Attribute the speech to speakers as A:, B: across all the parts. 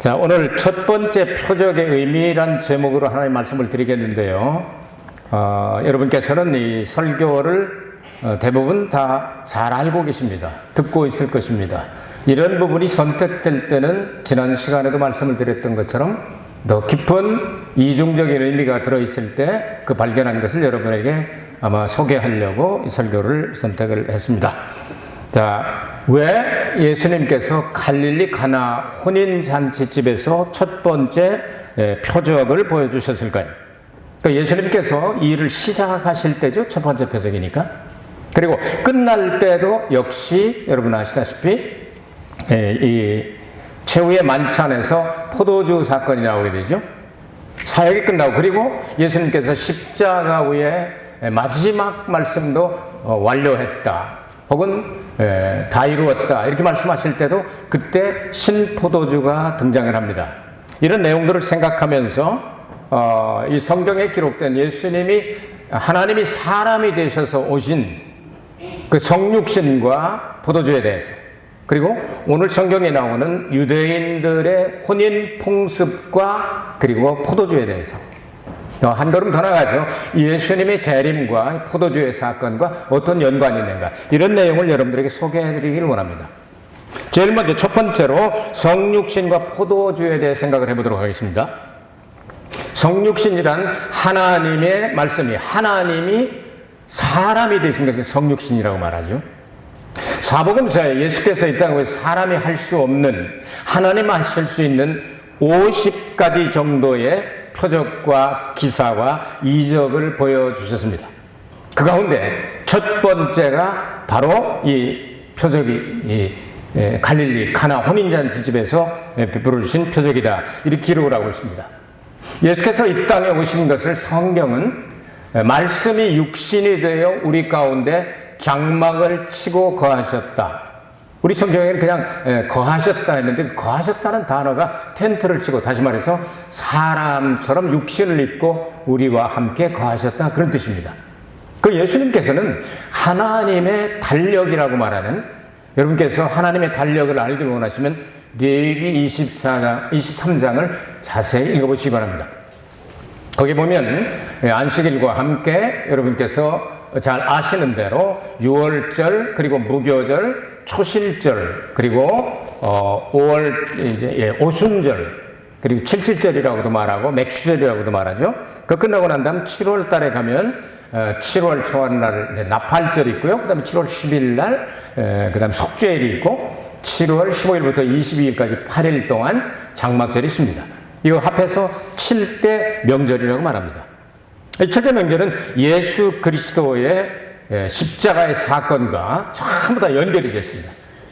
A: 자, 오늘 첫 번째 표적의 의미란 제목으로 하나의 말씀을 드리겠는데요. 어, 여러분께서는 이 설교를 어, 대부분 다 잘 알고 계십니다. 듣고 있을 것입니다. 이런 부분이 선택될 때는 지난 시간에도 말씀을 드렸던 것처럼 더 깊은 이중적인 의미가 들어있을 때 그 발견한 것을 여러분에게 아마 소개하려고 이 설교를 선택을 했습니다. 자, 왜 예수님께서 갈릴리 가나 혼인 잔치집에서 첫 번째 예, 표적을 보여주셨을까요? 그러니까 예수님께서 이 일을 시작하실 때죠. 첫 번째 표적이니까. 그리고 끝날 때도 역시 여러분 아시다시피 예, 이 최후의 만찬에서 포도주 사건이 나오게 되죠. 사역이 끝나고 그리고 예수님께서 십자가 위에 마지막 말씀도 어, 완료했다. 혹은 에, 다 이루었다. 이렇게 말씀하실 때도 그때 신포도주가 등장을 합니다. 이런 내용들을 생각하면서 어, 이 성경에 기록된 예수님이 하나님이 사람이 되셔서 오신 그 성육신과 포도주에 대해서 그리고 오늘 성경에 나오는 유대인들의 혼인 풍습과 그리고 포도주에 대해서 한 걸음 더 나가서 예수님의 재림과 포도주의 사건과 어떤 연관이 있는가 이런 내용을 여러분들에게 소개해드리기를 원합니다. 제일 먼저 첫 번째로 성육신과 포도주에 대해 생각을 해보도록 하겠습니다. 성육신이란 하나님의 말씀이 하나님이 사람이 되신 것을 성육신이라고 말하죠. 사복음서에 예수께서 이 땅에 사람이 할 수 없는 하나님 하실 수 있는 50가지 정도의 표적과 기사와 이적을 보여주셨습니다. 그 가운데 첫 번째가 바로 이 표적이 이 갈릴리 카나 혼인잔치 집에서 베풀어 주신 표적이다. 이렇게 기록을 하고 있습니다. 예수께서 이 땅에 오신 것을 성경은 말씀이 육신이 되어 우리 가운데 장막을 치고 거하셨다. 우리 성경에는 그냥 거하셨다 했는데 거하셨다는 단어가 텐트를 치고 다시 말해서 사람처럼 육신을 입고 우리와 함께 거하셨다 그런 뜻입니다. 그 예수님께서는 하나님의 달력이라고 말하는 여러분께서 하나님의 달력을 알기 원하시면 레기 24장, 23장을 자세히 읽어보시기 바랍니다. 거기 보면 안식일과 함께 여러분께서 잘 아시는 대로 6월절 그리고 무교절 초실절 그리고 어 5월 이제 예, 오순절 그리고 칠칠절이라고도 말하고 맥주절이라고도 말하죠. 그 끝나고 난 다음 7월 달에 가면 어 7월 초한 날 이제 나팔절 있고요. 그다음에 7월 10일 날 에, 그다음 속죄일이 있고 7월 15일부터 22일까지 8일 동안 장막절이 있습니다. 이거 합해서 7대 명절이라고 말합니다. 첫째 명절은 예수 그리스도의 십자가의 사건과 전부 다 연결이 됐습니다.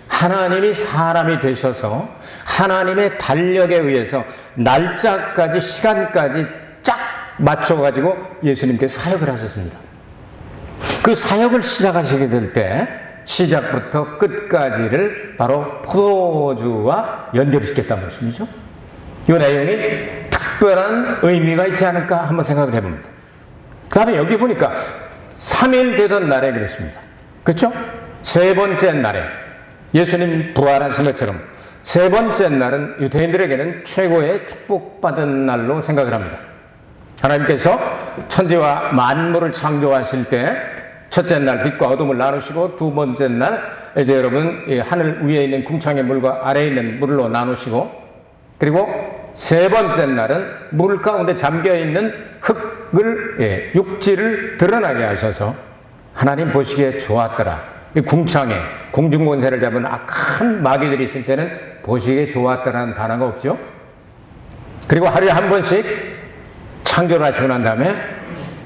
A: 하나님이 사람이 되셔서 하나님의 달력에 의해서 날짜까지 시간까지 쫙 맞춰가지고 예수님께 사역을 하셨습니다. 그 사역을 시작하시게 될 때 시작부터 끝까지를 바로 포도주와 연결시켰다는 말씀이죠. 이 내용이 특별한 의미가 있지 않을까 한번 생각을 해봅니다. 그 다음에 여기 보니까 3일 되던 날에 그랬습니다. 그렇죠? 세 번째 날에 예수님 부활하신 것처럼 세 번째 날은 유대인들에게는 최고의 축복받은 날로 생각을 합니다. 하나님께서 천지와 만물을 창조하실 때 첫째 날 빛과 어둠을 나누시고 두 번째 날 이제 여러분 하늘 위에 있는 궁창의 물과 아래에 있는 물로 나누시고 그리고 세 번째 날은 물 가운데 잠겨 있는 흙 을 예, 육지를 드러나게 하셔서 하나님 보시기에 좋았더라. 이 궁창에 공중 권세를 잡은 악한 마귀들이 있을 때는 보시기에 좋았더라는 단어가 없죠. 그리고 하루에 한 번씩 창조를 하시고 난 다음에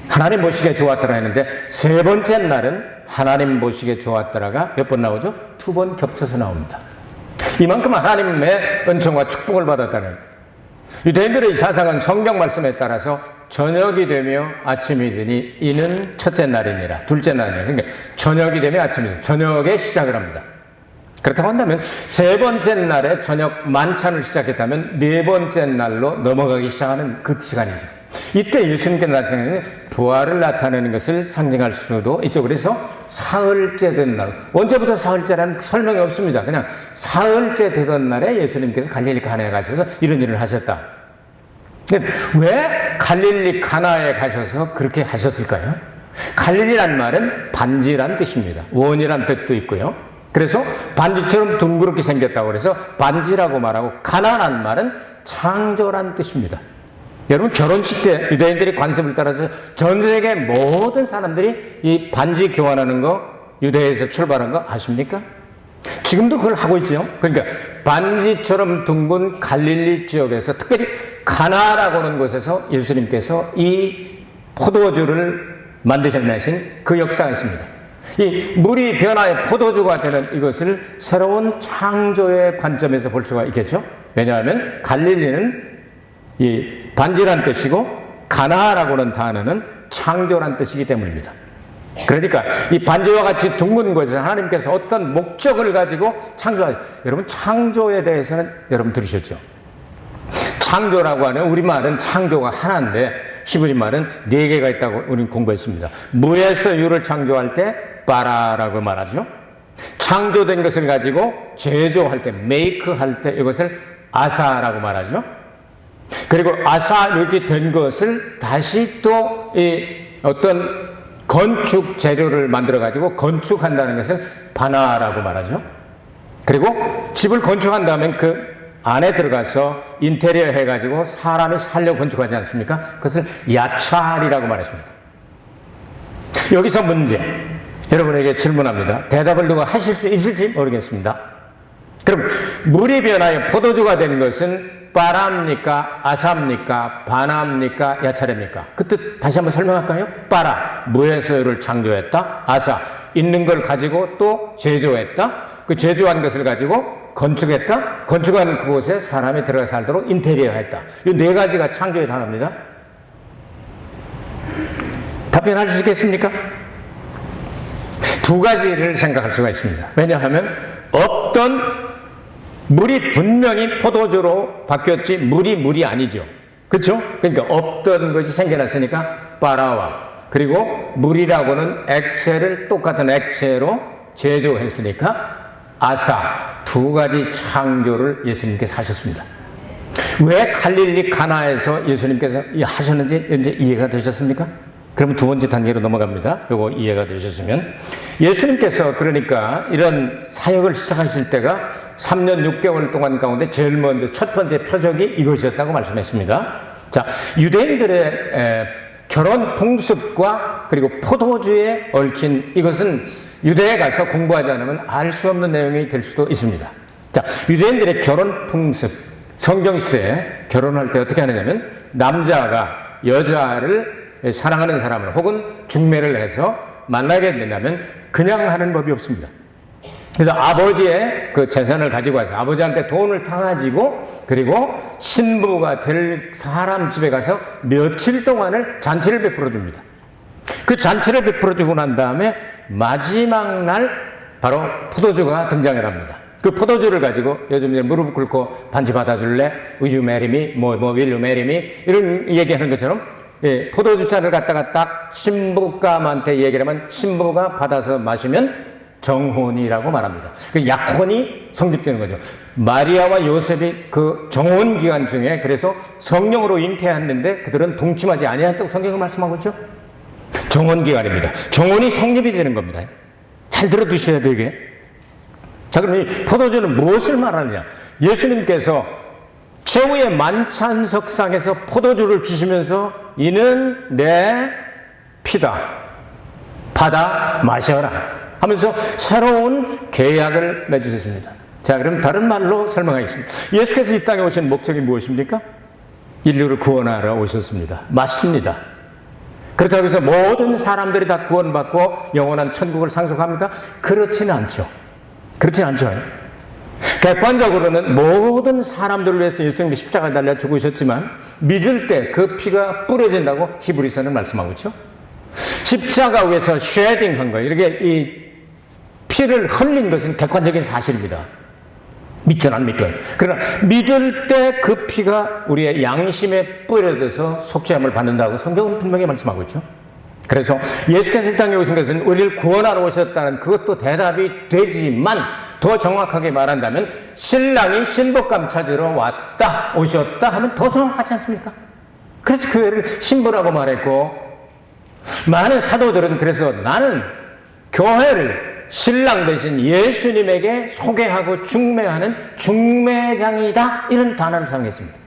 A: 하나님 보시기에 좋았더라 했는데 세 번째 날은 하나님 보시기에 좋았더라가 몇 번 나오죠? 두 번 겹쳐서 나옵니다. 이만큼 하나님의 은총과 축복을 받았다는 유대인들의 사상은 성경 말씀에 따라서 저녁이 되며 아침이 되니 이는 첫째 날이니라 둘째 날이니라 그러니까 저녁이 되면 아침이 되 저녁에 시작을 합니다. 그렇다고 한다면 세 번째 날에 저녁 만찬을 시작했다면 네 번째 날로 넘어가기 시작하는 그 시간이죠. 이때 예수님께 나타내는 부활을 나타내는 것을 상징할 수도 있죠. 그래서 사흘째 된 날. 언제부터 사흘째라는 설명이 없습니다. 그냥 사흘째 되던 날에 예수님께서 갈릴리 가나에 가셔서 이런 일을 하셨다. 왜 갈릴리 가나에 가셔서 그렇게 하셨을까요? 갈릴리란 말은 반지란 뜻입니다. 원이란 뜻도 있고요. 그래서 반지처럼 둥그렇게 생겼다고 그래서 반지라고 말하고 가나란 말은 창조란 뜻입니다. 여러분 결혼식 때 유대인들이 관습을 따라서 전 세계 모든 사람들이 이 반지 교환하는 거 유대에서 출발한 거 아십니까? 지금도 그걸 하고 있죠. 그러니까 반지처럼 둥근 갈릴리 지역에서 특별히 가나라고 하는 곳에서 예수님께서 이 포도주를 만드셔내신 그 역사가 있습니다. 이 물이 변화의 포도주가 되는 이것을 새로운 창조의 관점에서 볼 수가 있겠죠. 왜냐하면 갈릴리는 이 반지란 뜻이고 가나라고 하는 단어는 창조란 뜻이기 때문입니다. 그러니까 이 반지와 같이 둥근 곳에서 하나님께서 어떤 목적을 가지고 창조하 여러분 창조에 대해서는 여러분 들으셨죠? 창조라고 하는 우리말은 창조가 하나인데 히브리 말은 네 개가 있다고 우리는 공부했습니다. 무에서 유를 창조할 때 바라라고 말하죠. 창조된 것을 가지고 제조할 때 메이크 할 때 이것을 아사라고 말하죠. 그리고 아사 이렇게 된 것을 다시 또이 어떤 건축 재료를 만들어 가지고 건축한다는 것을 바나라고 말하죠. 그리고 집을 건축한 다음에 그 안에 들어가서 인테리어 해가지고 사람이 살려 건축하지 않습니까? 그것을 야찰이라고 말했습니다. 여기서 문제. 여러분에게 질문합니다. 대답을 누가 하실 수 있을지 모르겠습니다. 그럼 물이 변하여 포도주가 되는 것은 빠랍니까? 아삽니까? 바나입니까? 야차례입니까? 그 뜻 다시 한번 설명할까요? 빠라, 무에서를 창조했다. 아사, 있는 걸 가지고 또 제조했다. 그 제조한 것을 가지고 건축했다. 건축한 그곳에 사람이 들어가 살도록 인테리어 했다. 이 네 가지가 창조의 단어입니다. 답변할 수 있겠습니까? 두 가지를 생각할 수가 있습니다. 왜냐하면 어떤 물이 분명히 포도주로 바뀌었지 물이 물이 아니죠. 그렇죠? 그러니까 없던 것이 생겨났으니까 빠라와 그리고 물이라고는 액체를 똑같은 액체로 제조했으니까 아사 두 가지 창조를 예수님께서 하셨습니다. 왜 갈릴리 가나에서 예수님께서 하셨는지 이제 이해가 되셨습니까? 그러면 두 번째 단계로 넘어갑니다. 요거 이해가 되셨으면 예수님께서 그러니까 이런 사역을 시작하실 때가 3년 6개월 동안 가운데 제일 먼저 첫 번째 표적이 이것이었다고 말씀했습니다. 자, 유대인들의 에, 결혼 풍습과 그리고 포도주에 얽힌 이것은 유대에 가서 공부하지 않으면 알 수 없는 내용이 될 수도 있습니다. 자, 유대인들의 결혼 풍습, 성경 시대에 결혼할 때 어떻게 하느냐면 남자가 여자를 사랑하는 사람을 혹은 중매를 해서 만나게 된다면 그냥 하는 법이 없습니다. 그래서 아버지의 그 재산을 가지고 와서 아버지한테 돈을 타가지고 그리고 신부가 될 사람 집에 가서 며칠 동안을 잔치를 베풀어 줍니다. 그 잔치를 베풀어 주고 난 다음에 마지막 날 바로 포도주가 등장을 합니다. 그 포도주를 가지고 요즘 무릎 꿇고 반지 받아줄래? Marry me? 뭐, 뭐, marry me? 이런 얘기하는 것처럼 예, 포도주 잔을 갖다가 딱 신부감한테 얘기를 하면 신부가 받아서 마시면 정혼이라고 말합니다. 그 약혼이 성립되는 거죠. 마리아와 요셉이 그 정혼 기간 중에 그래서 성령으로 잉태했는데 그들은 동침하지 아니했다고 성경은 말씀하고 있죠. 정혼 기간입니다. 정혼이 성립이 되는 겁니다. 잘 들어두셔야 되게. 자, 그럼 이 포도주는 무엇을 말하느냐? 예수님께서 최후의 만찬석상에서 포도주를 주시면서 이는 내 피다. 받아 마셔라. 하면서 새로운 계약을 맺으셨습니다. 자, 그럼 다른 말로 설명하겠습니다. 예수께서 이 땅에 오신 목적이 무엇입니까? 인류를 구원하러 오셨습니다. 맞습니다. 그렇다고 해서 모든 사람들이 다 구원받고 영원한 천국을 상속합니까? 그렇지는 않죠. 그렇지는 않죠. 객관적으로는 모든 사람들을 위해서 예수님이 십자가에 달려 죽으셨지만 믿을 때 그 피가 뿌려진다고 히브리서는 말씀하고 있죠. 십자가 위에서 쉐딩한 거예요. 이렇게 이 피를 흘린 것은 객관적인 사실입니다. 믿든 안 믿든. 그러나 믿을 때 그 피가 우리의 양심에 뿌려져서 속죄함을 받는다고 성경은 분명히 말씀하고 있죠. 그래서 예수께서 이 땅에 오신 것은 우리를 구원하러 오셨다는 그것도 대답이 되지만 더 정확하게 말한다면 신랑이 신복감 찾으러 왔다 오셨다 하면 더 정확하지 않습니까? 그래서 교회를 신부라고 말했고 많은 사도들은 그래서 나는 교회를 신랑 대신 예수님에게 소개하고 중매하는 중매장이다 이런 단어를 사용했습니다.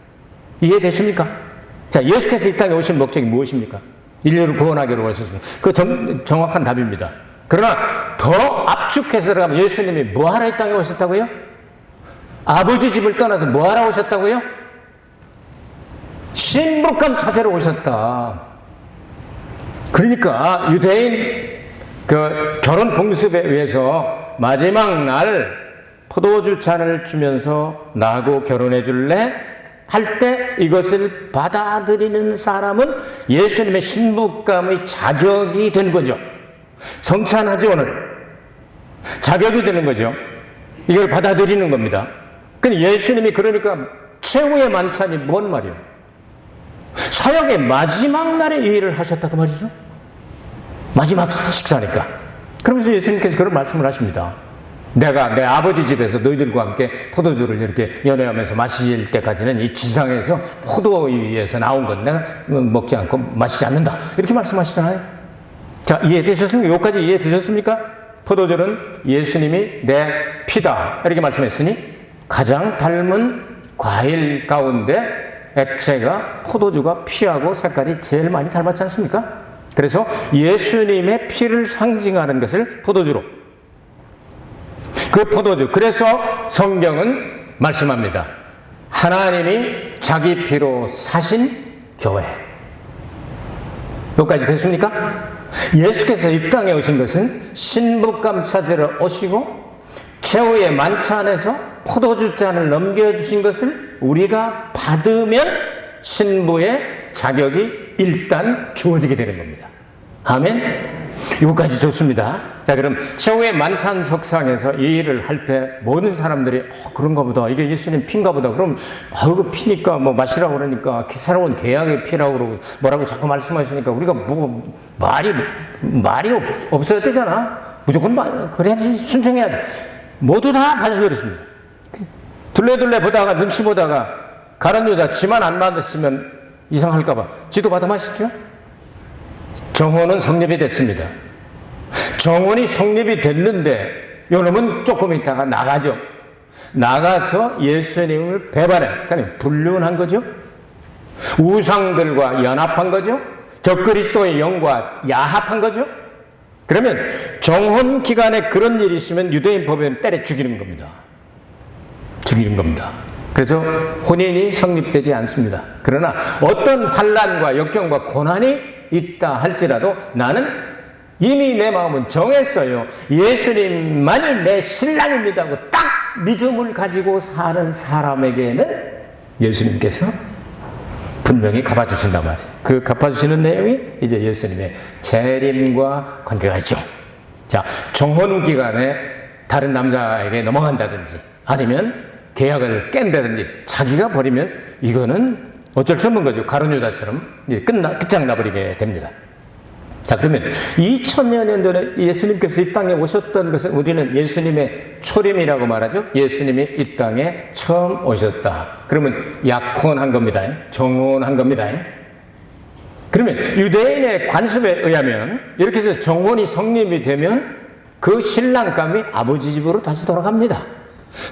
A: 이해되십니까? 자 예수께서 이 땅에 오신 목적이 무엇입니까? 인류를 구원하기로 오셨습니다. 그 정, 정확한 답입니다. 그러나 더 압축해서 들어가면 예수님이 뭐하러 이 땅에 오셨다고요? 아버지 집을 떠나서 뭐하러 오셨다고요? 신복감 찾으러 오셨다. 그러니까 유대인 그 결혼 봉습에 의해서 마지막 날 포도주 잔을 주면서 나하고 결혼해 줄래? 할 때 이것을 받아들이는 사람은 예수님의 신복감의 자격이 된 거죠. 성찬하지 오늘. 자격이 되는 거죠. 이걸 받아들이는 겁니다. 근데 예수님이 그러니까 최후의 만찬이 뭔 말이에요? 사역의 마지막 날에 이 일을 하셨다고 말이죠. 마지막 식사니까. 그러면서 예수님께서 그런 말씀을 하십니다. 내가 내 아버지 집에서 너희들과 함께 포도주를 이렇게 연회하면서 마실 때까지는 이 지상에서 포도위에서 나온 건 내가 먹지 않고 마시지 않는다. 이렇게 말씀하시잖아요. 자, 이해되셨습니까? 여기까지 이해되셨습니까? 포도주는 예수님이 내 피다. 이렇게 말씀했으니 가장 닮은 과일 가운데 액체가 포도주가 피하고 색깔이 제일 많이 닮았지 않습니까? 그래서 예수님의 피를 상징하는 것을 포도주로 그 포도주. 그래서 성경은 말씀합니다. 하나님이 자기 피로 사신 교회. 여기까지 됐습니까? 예수께서 이 땅에 오신 것은 신부감 찾으러 오시고 최후의 만찬에서 포도주 잔을 넘겨주신 것을 우리가 받으면 신부의 자격이 일단 주어지게 되는 겁니다. 아멘. 이거까지 좋습니다. 자, 그럼 최후의 만찬 석상에서 이 일을 할 때 모든 사람들이 어, 그런가 보다. 이게 예수님 피인가 보다. 그럼 아유, 그 피니까 뭐 마시라고 그러니까 새로운 계약의 피라고 그러고 뭐라고 자꾸 말씀하시니까 우리가 뭐 말이 말이 없, 없어야 되잖아. 무조건 말, 그래야지 순종해야지. 모두 다 받아들였습니다. 둘레둘레 보다가 눈치 보다가 가론 유다 지만 안 받으시면 이상할까봐 지도 받아 마시죠. 정원은 성립이 됐습니다. 정원이 성립이 됐는데 요놈은 조금 있다가 나가죠. 나가서 예수님을 배반해. 그러니까 불륜한 거죠. 우상들과 연합한 거죠. 적그리스도의 영과 야합한 거죠. 그러면 정혼 기간에 그런 일이 있으면 유대인 법에는 때려 죽이는 겁니다. 죽이는 겁니다. 그래서 혼인이 성립되지 않습니다. 그러나 어떤 환란과 역경과 고난이 있다 할지라도 나는 이미 내 마음은 정했어요. 예수님만이 내 신랑입니다 하고 딱 믿음을 가지고 사는 사람에게는 예수님께서 분명히 갚아주신단 말이에요. 그 갚아주시는 내용이 이제 예수님의 재림과 관계가 있죠. 자, 정혼 기간에 다른 남자에게 넘어간다든지 아니면 계약을 깬다든지 자기가 버리면 이거는 어쩔 수 없는 거죠. 가론유다처럼 끝나 끝장나버리게 됩니다. 자 그러면 2000여 년 전에 예수님께서 이 땅에 오셨던 것은 우리는 예수님의 초림이라고 말하죠. 예수님이 이 땅에 처음 오셨다. 그러면 약혼한 겁니다. 정혼한 겁니다. 그러면 유대인의 관습에 의하면 이렇게 해서 정혼이 성립이 되면 그 신랑감이 아버지 집으로 다시 돌아갑니다.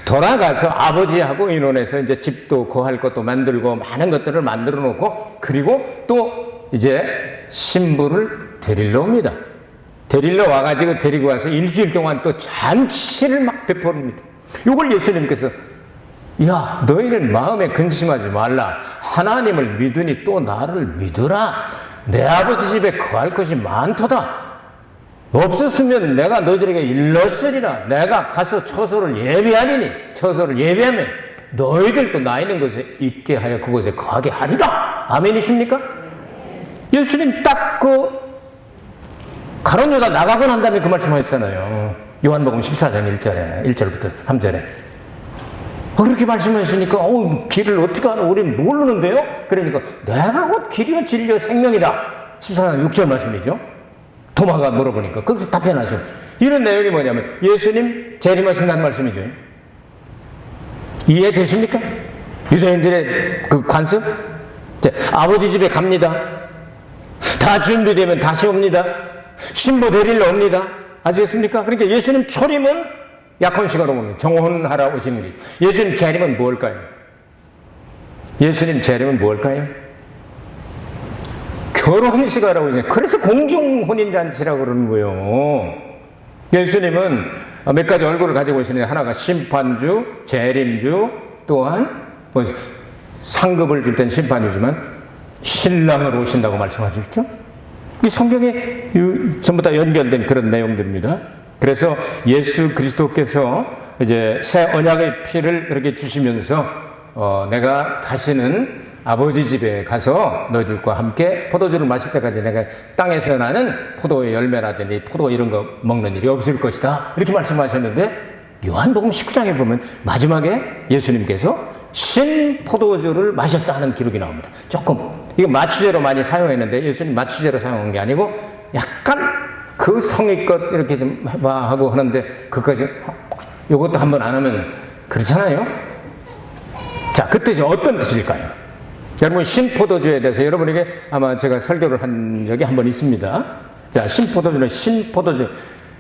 A: 돌아가서 아버지하고 의논해서 이제 집도 구할 것도 만들고 많은 것들을 만들어 놓고 그리고 또 이제 신부를 데리러 옵니다. 데리러 와가지고 데리고 와서 일주일 동안 또 잔치를 막 베풀입니다. 이걸 예수님께서 야 너희는 마음에 근심하지 말라 하나님을 믿으니 또 나를 믿으라 내 아버지 집에 거할 것이 많도다 없었으면 내가 너희들에게 일렀으리라. 내가 가서 처소를 예배하리니 처소를 예배하면 너희들도 나 있는 곳에 있게 하여 그곳에 거하게 하리라. 아멘이십니까? 예수님 딱 그 가론 유다 나가고 난 다음에 그 말씀하셨잖아요. 요한복음 14장 1절에 1절부터 3절에 그렇게 말씀하시니까 어, 길을 어떻게 하나 우리는 모르는데요? 그러니까 내가 곧 길이요 진리요 생명이다. 14장 6절 말씀이죠. 도마가 물어보니까 그렇게 답변하죠. 이런 내용이 뭐냐면 예수님 재림하신다는 말씀이죠. 이해되십니까? 유대인들의 그 관습? 자, 아버지 집에 갑니다. 다 준비되면 다시 옵니다. 신부 데리러 옵니다. 아시겠습니까? 그러니까 예수님 초림은 약혼식으로 옵니다. 정혼하러 오신 분이. 예수님 재림은 뭘까요? 예수님 재림은 뭘까요? 결혼식하라고 이제 그래서 공중 혼인잔치라고 그러는 거예요. 예수님은 몇 가지 얼굴을 가지고 계시는데 하나가 심판주, 재림주, 또한 뭐 상급을 줄 땐 심판주지만 신랑으로 오신다고 말씀하셨죠? 이 성경에 전부 다 연결된 그런 내용들입니다. 그래서 예수 그리스도께서 이제 새 언약의 피를 그렇게 주시면서 어, 내가 다시는 아버지 집에 가서 너희들과 함께 포도주를 마실 때까지 내가 땅에서 나는 포도의 열매라든지 포도 이런 거 먹는 일이 없을 것이다. 이렇게 말씀하셨는데 요한복음 19장에 보면 마지막에 예수님께서 신 포도주를 마셨다는 기록이 나옵니다. 조금 이거 마취제로 많이 사용했는데 예수님 마취제로 사용한 게 아니고 약간 그 성의껏 이렇게 좀 해봐 하고 하는데 그까지 요것도 한번 안 하면 그렇잖아요. 자, 그 뜻이 어떤 뜻일까요? 여러분 신포도주에 대해서 여러분에게 아마 제가 설교를 한 적이 한 번 있습니다. 자, 신포도주는 신포도주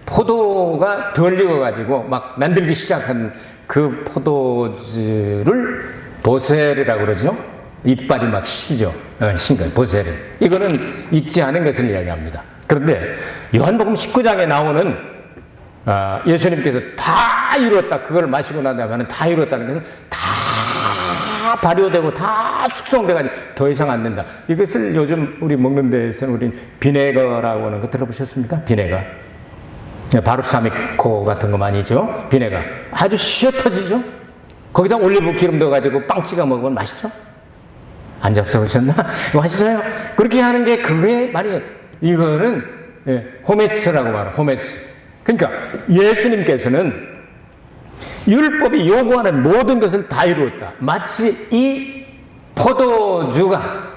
A: 포도가 덜 익어가지고 막 만들기 시작한 그 포도주를 보세르라고 그러죠. 이빨이 막 시죠. 어, 신거 보세르. 이거는 익지 않은 것을 이야기합니다. 그런데 요한복음 19장에 나오는 아, 예수님께서 다 이루었다. 그걸 마시고 나다가는 다 이루었다는 것은 다 발효되고 다 숙성돼가지고 더 이상 안 된다. 이것을 요즘 우리 먹는 데에서는 우리 비네거라고 하는 거 들어보셨습니까? 비네거. 바루사미코 같은 거 많이죠. 비네가 아주 쉬어 터지죠. 거기다 올리브 기름 넣어가지고 빵 찍어 먹으면 맛있죠. 안 잡숴보셨나? 맛있어요. 그렇게 하는 게 그게 말이에요. 이거는 예, 호메츠라고 말해요. 호메츠. 그러니까 예수님께서는 율법이 요구하는 모든 것을 다 이루었다. 마치 이 포도주가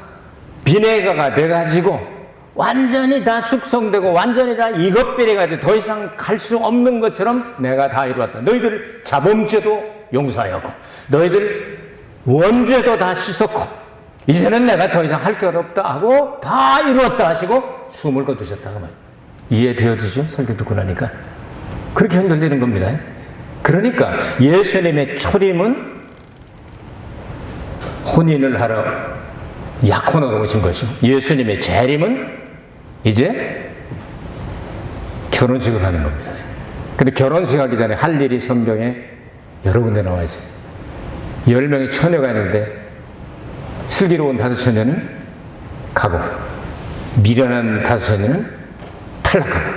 A: 비네가가 돼가지고 완전히 다 숙성되고 완전히 다 이것비례가지고 더 이상 갈 수 없는 것처럼 내가 다 이루었다. 너희들 자범죄도 용서하였고 너희들 원죄도 다 씻었고 이제는 내가 더 이상 할것 없다 하고 다 이루었다 하시고 숨을 거두셨다. 그 말. 이해되어지죠? 설교 듣고 나니까. 그렇게 연결되는 겁니다. 그러니까 예수님의 초림은 혼인을 하러 약혼으로 오신 것이고 예수님의 재림은 이제 결혼식을 하는 겁니다. 근데 결혼식 하기 전에 할 일이 성경에 여러 군데 나와 있어요. 열 명의 처녀가 있는데 슬기로운 다섯 처녀는 가고 미련한 다섯 처녀는 탈락하고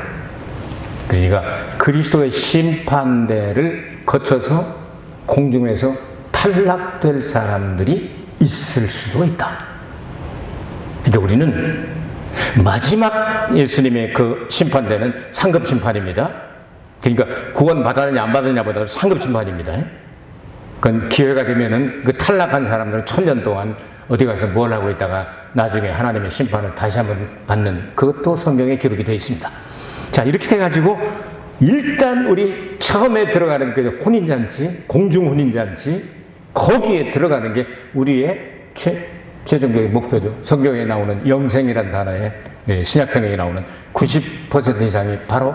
A: 그러니까 그리스도의 심판대를 거쳐서 공중에서 탈락될 사람들이 있을 수도 있다. 그러니까 우리는 마지막 예수님의 그 심판대는 상급 심판입니다. 그러니까 구원 받았느냐 안 받았느냐보다 상급 심판입니다. 그건 기회가 되면은 그 탈락한 사람들은 천년 동안 어디 가서 뭘 하고 있다가 나중에 하나님의 심판을 다시 한번 받는 그것도 성경에 기록이 되어 있습니다. 자, 이렇게 돼가지고 일단 우리 처음에 들어가는 그 혼인잔치, 공중혼인잔치, 거기에 들어가는 게 우리의 최, 최종적인 목표죠. 성경에 나오는 영생이란 단어에 예, 신약 성경에 나오는 90% 이상이 바로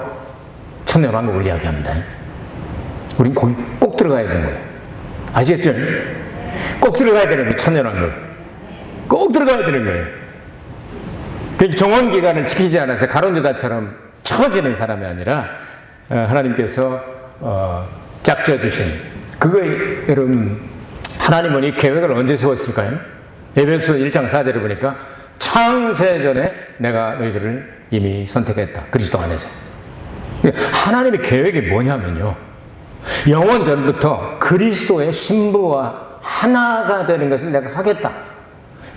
A: 천년왕국을 이야기합니다. 우린 거기 꼭 들어가야 되는 거예요. 아시겠죠? 꼭 들어가야 되는 거예요. 천년왕국. 꼭 들어가야 되는 거예요. 그 정원 기간을 지키지 않아서 가론유다처럼 처지는 사람이 아니라 어, 하나님께서 어, 짝져 주신 그거 여러분 하나님은 이 계획을 언제 세웠을까요? 에베소 1장 4절을 보니까 창세전에 내가 너희들을 이미 선택했다. 그리스도 안에서. 하나님의 계획이 뭐냐면요. 영원 전부터 그리스도의 신부와 하나가 되는 것을 내가 하겠다.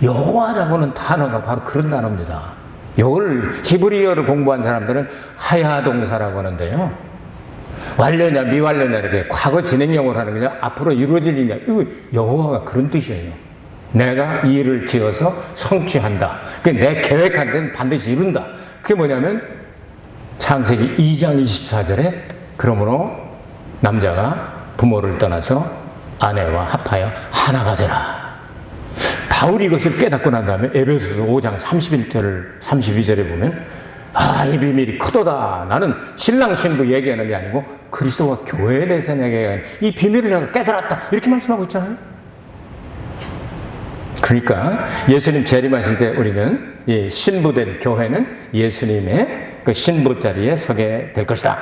A: 여호와라고는 단어가 바로 그런 단어입니다. 이걸 히브리어를 공부한 사람들은 하야 동사라고 하는데요. 완료냐 미완료냐 이렇게 과거 진행형으로 하는 거냐 앞으로 이루어질 일이냐 이거 여호와가 그런 뜻이에요. 내가 이 일을 지어서 성취한다. 그내 계획한 데는 반드시 이룬다. 그게 뭐냐면 창세기 2장 24절에 그러므로 남자가 부모를 떠나서 아내와 합하여 하나가 되라. 바울이 이것을 깨닫고 난 다음에 에베소서 5장 31절 32절에 보면 아, 이 비밀이 크도다. 나는 신랑 신부 얘기하는 게 아니고 그리스도와 교회에 대해서 얘기하는 이 비밀을 내가 깨달았다. 이렇게 말씀하고 있잖아요. 그러니까 예수님 재림하실 때 우리는 이 신부된 교회는 예수님의 그 신부 자리에 서게 될 것이다.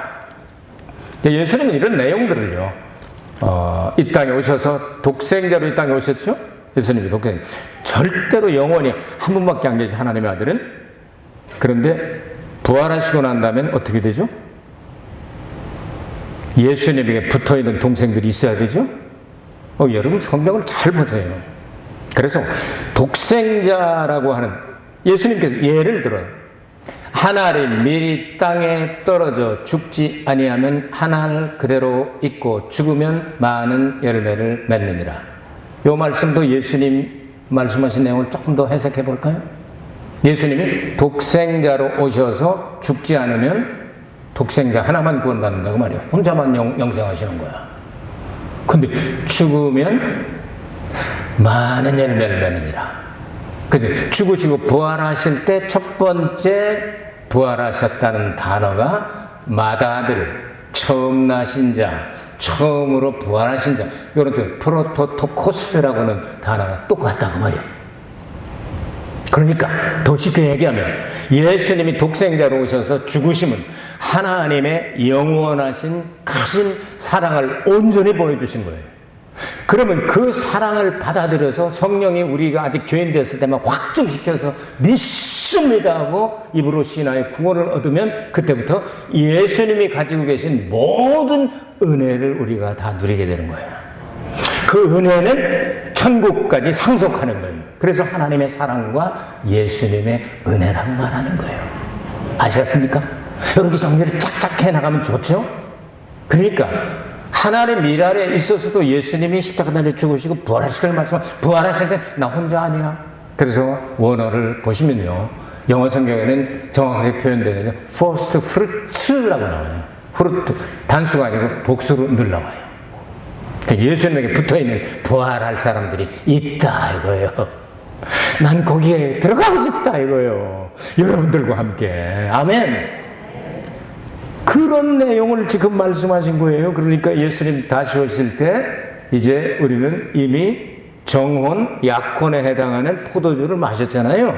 A: 예수님은 이런 내용들을요, 어, 이 땅에 오셔서 독생자로 이 땅에 오셨죠? 예수님이 독생. 절대로 영원히 한 분밖에 안 계신 하나님의 아들은 그런데 부활하시고 난 다음엔 어떻게 되죠? 예수님에게 붙어 있는 동생들이 있어야 되죠? 어, 여러분 성경을 잘 보세요. 그래서 독생자라고 하는 예수님께서 예를 들어요. 하나님 미리 땅에 떨어져 죽지 아니하면 하나를 그대로 있고 죽으면 많은 열매를 맺느니라. 요 말씀도 예수님 말씀하신 내용을 조금 더 해석해 볼까요? 예수님이 독생자로 오셔서 죽지 않으면 독생자 하나만 구원받는다고 말이에요. 혼자만 영, 영생하시는 거야. 근데 죽으면 많은 열매를 맺느니라. 그래서 죽으시고 부활하실 때 첫 번째 부활하셨다는 단어가 마다들, 처음 나신 자, 처음으로 부활하신 자, 이런 뜻, 프로토토코스라고 하는 단어가 똑같다고 말이에요. 그러니까 더 쉽게 얘기하면 예수님이 독생자로 오셔서 죽으심은 하나님의 영원하신 크신 사랑을 온전히 보여주신 거예요. 그러면 그 사랑을 받아들여서 성령이 우리가 아직 죄인 됐을 때만 확증시켜서 믿습니다 하고 입으로 신하의 구원을 얻으면 그때부터 예수님이 가지고 계신 모든 은혜를 우리가 다 누리게 되는 거예요. 그 은혜는 천국까지 상속하는 거예요. 그래서 하나님의 사랑과 예수님의 은혜라고 말하는 거예요. 아시겠습니까? 이렇게 정리를 착착 해 나가면 좋죠? 그러니까 하나님 일 아래 있어서도 예수님이 십자가에 죽으시고 부활하실 말씀, 부활하실 때 나 혼자 아니야. 그래서 원어를 보시면요. 영어 성경에는 정확하게 표현되는 first fruits라고 나와요. fruit, 단수가 아니고 복수로 늘 나와요. 그러니까 예수님에게 붙어 있는 부활할 사람들이 있다 이거예요. 난 거기에 들어가고 싶다 이거예요. 여러분들과 함께. 아멘. 그런 내용을 지금 말씀하신 거예요. 그러니까 예수님 다시 오실 때 이제 우리는 이미 정혼, 약혼에 해당하는 포도주를 마셨잖아요.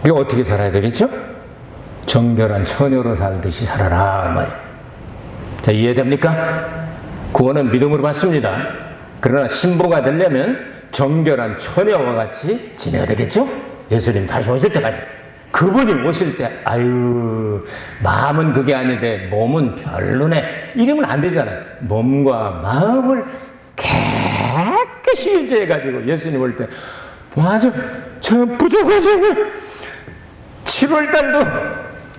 A: 이게 어떻게 살아야 되겠죠? 정결한 처녀로 살듯이 살아라 말이에요. 자 이해됩니까? 구원은 믿음으로 받습니다. 그러나 신부가 되려면 정결한 처녀와 같이 지내야 되겠죠? 예수님 다시 오실 때까지. 그분이 오실 때, 아유, 마음은 그게 아닌데 몸은 별로네. 이러면 안 되잖아요. 몸과 마음을 깨끗 이 유지해가지고 예수님 올 때, 맞아, 저 부족하세요. 7월 달도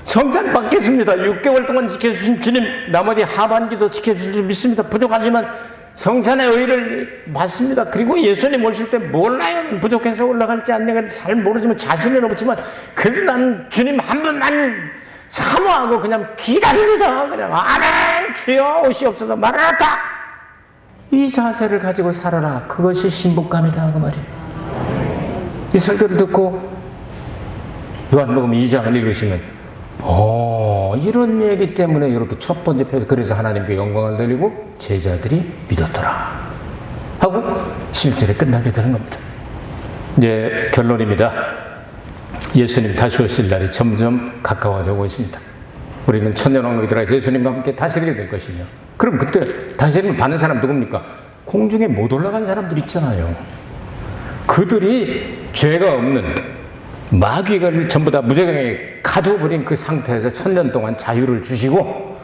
A: 성찬 받겠습니다. 6개월 동안 지켜주신 주님, 나머지 하반기도 지켜주실 줄 믿습니다. 부족하지만 성찬의 의를 받습니다. 그리고 예수님 오실 때 몰라요. 부족해서 올라갈지 안 내갈지 잘 모르지만 자신은 없지만 그래도 난 주님 한 번만 사모하고 그냥 기다립니다. 그냥 아멘 주여 오시옵소서 말하다. 이 자세를 가지고 살아라. 그것이 신복감이다 그 말이에요. 이 설교를 듣고 요한복음 2장을 읽으시면 어, 이런 얘기 때문에 이렇게 첫 번째 표 그래서 하나님께 영광을 돌리고 제자들이 믿었더라. 하고 실제로 끝나게 되는 겁니다. 이제 결론입니다. 예수님 다시 오실 날이 점점 가까워져 오고 있습니다. 우리는 천년왕국이더라 예수님과 함께 다스리게 될 것이며 그럼 그때 다스림을 받는 사람 누굽니까? 공중에 못 올라간 사람들 있잖아요. 그들이 죄가 없는 마귀를 전부 다 무적행에 가둬버린 그 상태에서 천년 동안 자유를 주시고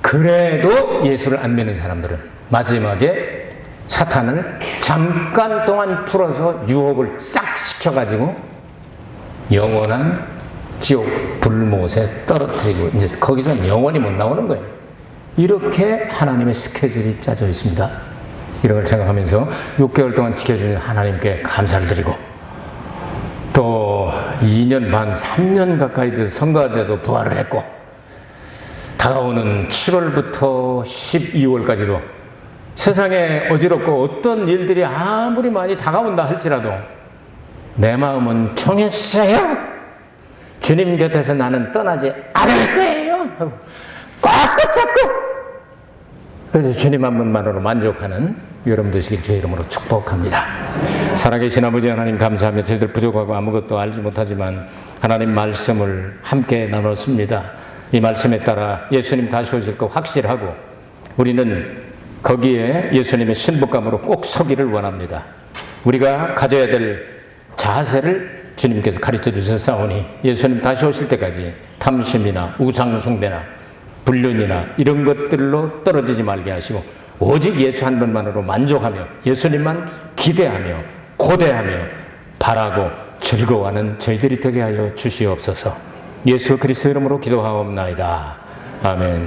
A: 그래도 예수를 안 믿는 사람들은 마지막에 사탄을 잠깐 동안 풀어서 유혹을 싹 시켜가지고 영원한 지옥 불못에 떨어뜨리고 이제 거기서 영원히 못 나오는 거예요. 이렇게 하나님의 스케줄이 짜져 있습니다. 이런 걸 생각하면서 6개월 동안 지켜주신 하나님께 감사를 드리고 또 2년 반, 3년 가까이 된 선거가 돼도 부활을 했고 다가오는 7월부터 12월까지도 세상에 어지럽고 어떤 일들이 아무리 많이 다가온다 할지라도 내 마음은 통했어요. 주님 곁에서 나는 떠나지 않을 거예요. 하고 꽉 붙잡고 그래서 주님 한 분만으로 만족하는 여러분 되시길 주의 이름으로 축복합니다. 살아계신 아버지 하나님 감사하며 저희들 부족하고 아무것도 알지 못하지만 하나님 말씀을 함께 나눴습니다. 이 말씀에 따라 예수님 다시 오실 거 확실하고 우리는 거기에 예수님의 신부감으로 꼭 서기를 원합니다. 우리가 가져야 될 자세를 주님께서 가르쳐 주셨사오니 예수님 다시 오실 때까지 탐심이나 우상숭배나 불륜이나 이런 것들로 떨어지지 말게 하시고 오직 예수 한 분만으로 만족하며 예수님만 기대하며 고대하며 바라고 즐거워하는 저희들이 되게 하여 주시옵소서 예수 그리스도 이름으로 기도하옵나이다. 아멘.